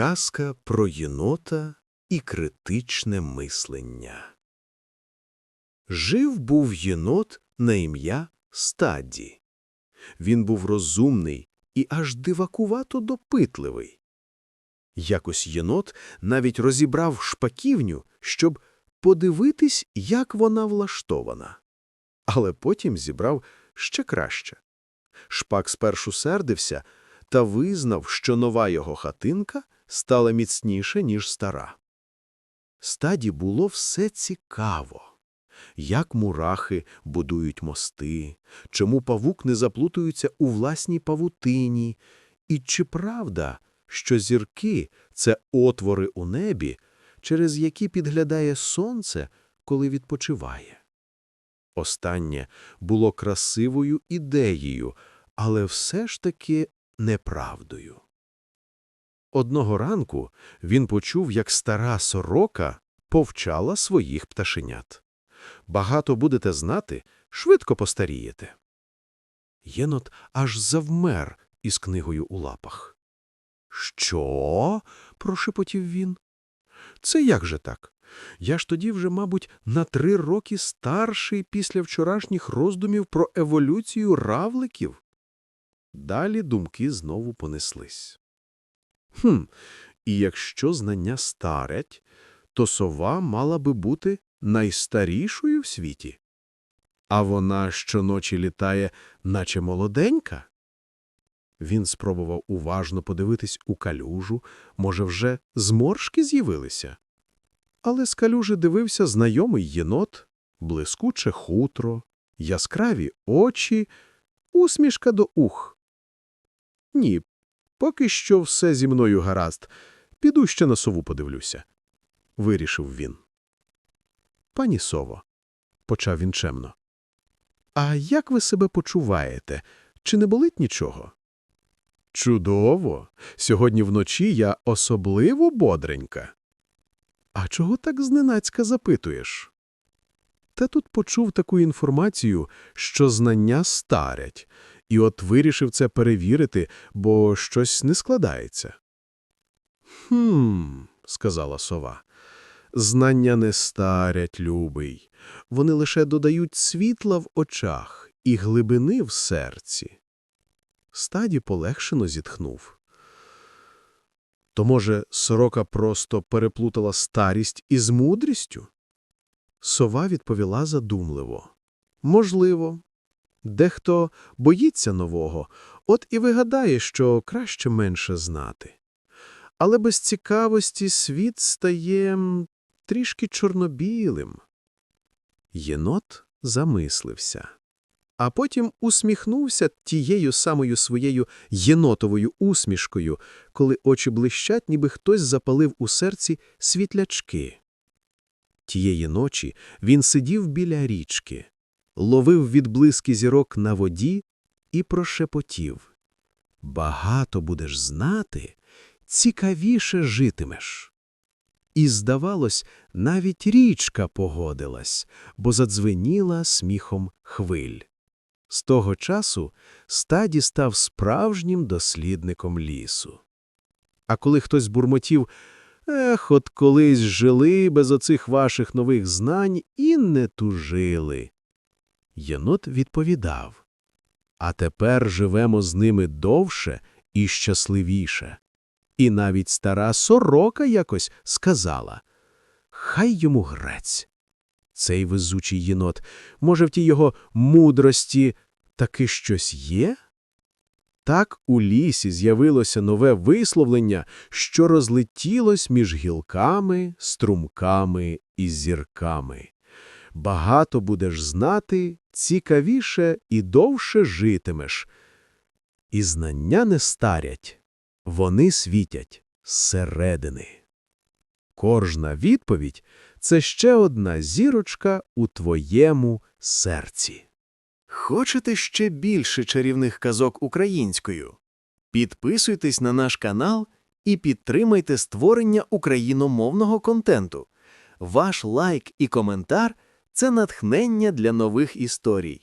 Казка про єнота і критичне мислення. Жив був єнот на ім'я Стадді. Він був розумний і аж дивакувато допитливий. Якось єнот навіть розібрав шпаківню, щоб подивитись, як вона влаштована. Але потім зібрав ще краще. Шпак спершу сердився та визнав, що нова його хатинка стала міцніше, ніж стара. Стаді було все цікаво. Як мурахи будують мости, чому павук не заплутується у власній павутині, і чи правда, що зірки – це отвори у небі, через які підглядає сонце, коли відпочиває. Останнє було красивою ідеєю, але все ж таки неправдою. Одного ранку він почув, як стара сорока повчала своїх пташенят. Багато будете знати, швидко постарієте. Єнот аж завмер із книгою у лапах. Що? прошепотів він. Це як же так? Я ж тоді вже, мабуть, на три роки старший після вчорашніх роздумів про еволюцію равликів. Далі думки знову понеслись. Хм, і якщо знання старять, то сова мала би бути найстарішою в світі. А вона щоночі літає, наче молоденька. Він спробував уважно подивитись у калюжу, може, вже зморшки з'явилися. Але з калюжи дивився знайомий єнот, блискуче хутро, яскраві очі, усмішка до ух. Ні, поки що все зі мною гаразд. Піду ще на сову подивлюся. Вирішив він. Пані сово, почав він чемно. А як ви себе почуваєте? Чи не болить нічого? Чудово. Сьогодні вночі я особливо бодренька. А чого так зненацька запитуєш? Та тут почув таку інформацію, що знання старять, і от вирішив це перевірити, бо щось не складається. Хм, сказала сова. Знання не старять, любий. Вони лише додають світла в очах і глибини в серці. Стаді полегшено зітхнув. То, може, сорока просто переплутала старість із мудрістю? Сова відповіла задумливо. Можливо. Дехто боїться нового, от і вигадає, що краще менше знати. Але без цікавості світ стає трішки чорнобілим. Єнот замислився, а потім усміхнувся тією самою своєю єнотовою усмішкою, коли очі блищать, ніби хтось запалив у серці світлячки. Тієї ночі він сидів біля річки, ловив відблиски зірок на воді і прошепотів. Багато будеш знати, цікавіше житимеш. І, здавалось, навіть річка погодилась, бо задзвеніла сміхом хвиль. З того часу стаді став справжнім дослідником лісу. А коли хтось бурмотів «Ех, от колись жили без оцих ваших нових знань і не тужили», єнот відповідав «А тепер живемо з ними довше і щасливіше». І навіть стара сорока якось сказала «Хай йому грець». Цей везучий єнот, може, в тій його мудрості таки щось є? Так у лісі з'явилося нове висловлення, що розлетілось між гілками, струмками і зірками. Багато будеш знати, цікавіше і довше житимеш. І знання не старять. Вони світять зсередини. Кожна відповідь – це ще одна зірочка у твоєму серці. Хочете ще більше чарівних казок українською? Підписуйтесь на наш канал і підтримайте створення україномовного контенту. Ваш лайк і коментар – це натхнення для нових історій.